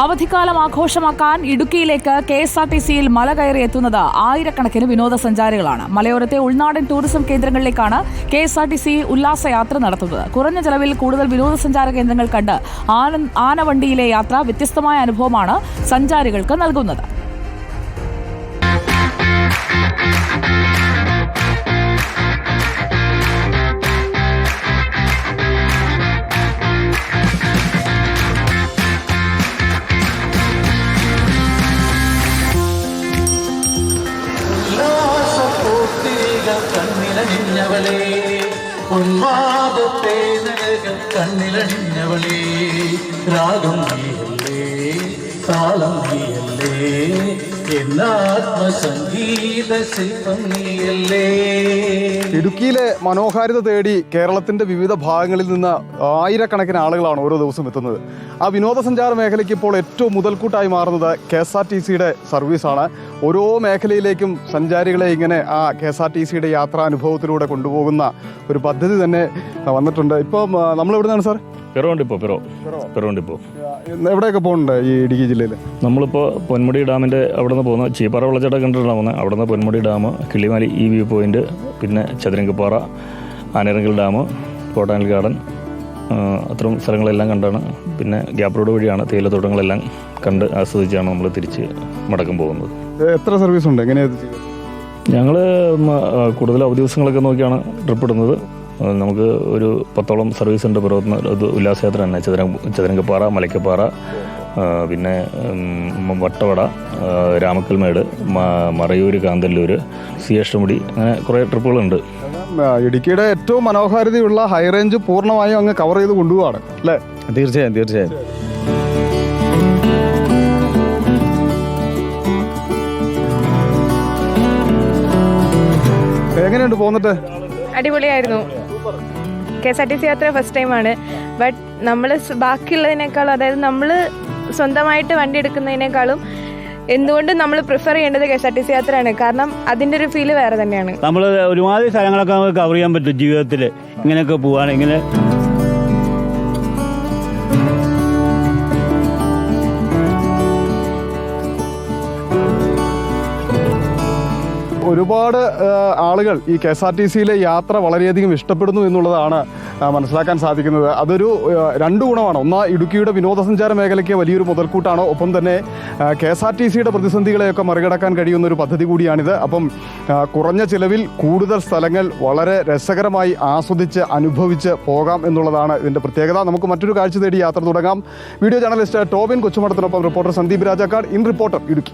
അവധിക്കാലം ആഘോഷമാക്കാൻ ഇടുക്കിയിലേക്ക് കെ എസ് ആർ ടി സിയിൽ മല കയറി എത്തുന്നത് ആയിരക്കണക്കിന് വിനോദസഞ്ചാരികളാണ്. മലയോരത്തെ ഉൾനാടൻ tourism കേന്ദ്രങ്ങളിലേക്കാണ് K S R T C ഉല്ലാസയാത്ര നടത്തുന്നത്. കുറഞ്ഞ ചെലവിൽ കൂടുതൽ വിനോദസഞ്ചാര കേന്ദ്രങ്ങൾ കണ്ട് ആനവണ്ടിയിലെ യാത്ര വ്യത്യസ്തമായ അനുഭവമാണ് സഞ്ചാരികൾക്ക് നൽകുന്നത്. കണ്ണിലണിഞ്ഞവളേ ഉന്മാദത്തെ നിഴകൾ കണ്ണിലണിഞ്ഞവളേ രാഗം നീയല്ലേ താളം നീയല്ലേ എന്നാത്മസംഗീത ശില്പം നീയല്ലേ. ഇടുക്കിയിലെ മനോഹാരിത തേടി കേരളത്തിന്റെ വിവിധ ഭാഗങ്ങളിൽ നിന്ന് ആയിരക്കണക്കിന് ആളുകളാണ് ഓരോ ദിവസവും എത്തുന്നത്. ആ വിനോദസഞ്ചാര മേഖലയ്ക്ക് ഇപ്പോൾ ഏറ്റവും മുതൽക്കൂട്ടായി മാറുന്നത് കെ എസ് ആർ ടി സിയുടെ സർവീസാണ്. ഓരോ മേഖലയിലേക്കും സഞ്ചാരികളെ ഇങ്ങനെ ആ കെ എസ് ആർ ടി സിയുടെ യാത്രാനുഭവത്തിലൂടെ കൊണ്ടുപോകുന്ന ഒരു പദ്ധതി തന്നെ വന്നിട്ടുണ്ട്. ഇപ്പം നമ്മൾ എവിടുന്നാണ് സാർ? പിറവണ്ടിപ്പോ പിറോ പിറവണ്ടിപ്പോ എവിടെയൊക്കെ പോകുന്നുണ്ട് ഈ ഇടുക്കി ജില്ലയിൽ നമ്മളിപ്പോൾ പൊന്മുടി ഡാമിന്റെ അവിടെ നിന്ന് പോകുന്ന ചീപ്പാറ വെള്ളച്ചാട്ടം കണ്ടിട്ടാണ് പോകുന്നത്. അവിടെ നിന്ന് പൊന്മുടി ഡാം കിളിമാലി ഈ വ്യൂ പോയിന്റ് പിന്നെ ചതുരംഗപ്പാറ ആനയിറങ്കൽ ഡാം കോട്ടാനൽ ഗാർഡൻ അത്തരം സ്ഥലങ്ങളെല്ലാം കണ്ടാണ്. പിന്നെ ഗ്യാപ്പ് റോഡ് വഴിയാണ് തേയിലത്തോട്ടങ്ങളെല്ലാം കണ്ട് ആസ്വദിച്ചാണ് നമ്മൾ തിരിച്ച് മടക്കം പോകുന്നത്. എത്ര സർവീസ് ഉണ്ട്? എങ്ങനെയാണ്? ഞങ്ങൾ കൂടുതൽ അവധി ദിവസങ്ങളൊക്കെ നോക്കിയാണ് ട്രിപ്പ് ഇടുന്നത്. നമുക്ക് ഒരു പത്തോളം സർവീസ് ഉണ്ട്. പുറത്തുനിന്ന് ഉല്ലാസയാത്ര തന്നെ. ചതുരംഗ ചതുരംഗപ്പാറ മലയ്ക്കപ്പാറ പിന്നെ വട്ടവട രാമക്കൽമേട് മറയൂർ കാന്തല്ലൂർ സി അഷ്ടമുടി അങ്ങനെ കുറേ ട്രിപ്പുകളുണ്ട്. ഇടുക്കിയുടെ ഏറ്റവും മനോഹാരിതയുള്ള ഹൈ റേഞ്ച് പൂർണമായും അങ്ങ് കവർ ചെയ്ത് കൊണ്ടുപോവാണ് അല്ലേ? തീർച്ചയായും തീർച്ചയായും. എങ്ങനെയുണ്ട് പോന്നിട്ട്? അടിപൊളിയായിരുന്നു. K S R T C യാത്ര ഫസ്റ്റ് ടൈമാണ് ബട്ട് നമ്മൾ ബാക്കിയുള്ളതിനേക്കാളും അതായത് നമ്മൾ സ്വന്തമായിട്ട് വണ്ടി എടുക്കുന്നതിനേക്കാളും എന്തുകൊണ്ടും നമ്മൾ പ്രിഫർ ചെയ്യേണ്ടത് K S R T C യാത്രയാണ്. കാരണം അതിന്റെ ഒരു ഫീൽ വേറെ തന്നെയാണ്. നമ്മൾ ഒരുമാതിരി സ്ഥലങ്ങളൊക്കെ നമുക്ക് കവർ ചെയ്യാൻ പറ്റും ജീവിതത്തിൽ ഇങ്ങനെയൊക്കെ പോവാണ് ഇങ്ങനെ. ഒരുപാട് ആളുകൾ ഈ കെ എസ് ആർ ടി സിയിലെ യാത്ര വളരെയധികം ഇഷ്ടപ്പെടുന്നു എന്നുള്ളതാണ് മനസ്സിലാക്കാൻ സാധിക്കുന്നത്. അതൊരു രണ്ട് ഗുണമാണ്. ഒന്ന് ഇടുക്കിയുടെ വിനോദസഞ്ചാര മേഖലയ്ക്ക് വലിയൊരു മുതൽക്കൂട്ടാണ്. ഒപ്പം തന്നെ കെ എസ് ആർ ടി സിയുടെ പ്രതിസന്ധികളെയൊക്കെ മറികടക്കാൻ കഴിയുന്ന ഒരു പദ്ധതി കൂടിയാണിത്. അപ്പം കുറഞ്ഞ ചിലവിൽ കൂടുതൽ സ്ഥലങ്ങൾ വളരെ രസകരമായി ആസ്വദിച്ച് അനുഭവിച്ച് പോകാം എന്നുള്ളതാണ് ഇതിന്റെ പ്രത്യേകത. നമുക്ക് മറ്റൊരു കാഴ്ച തേടി യാത്ര തുടങ്ങാം. Video journalist Tobin കൊച്ചുമടത്തിനൊപ്പം reporter Sandeep Rajakkad. In reporter Idukki.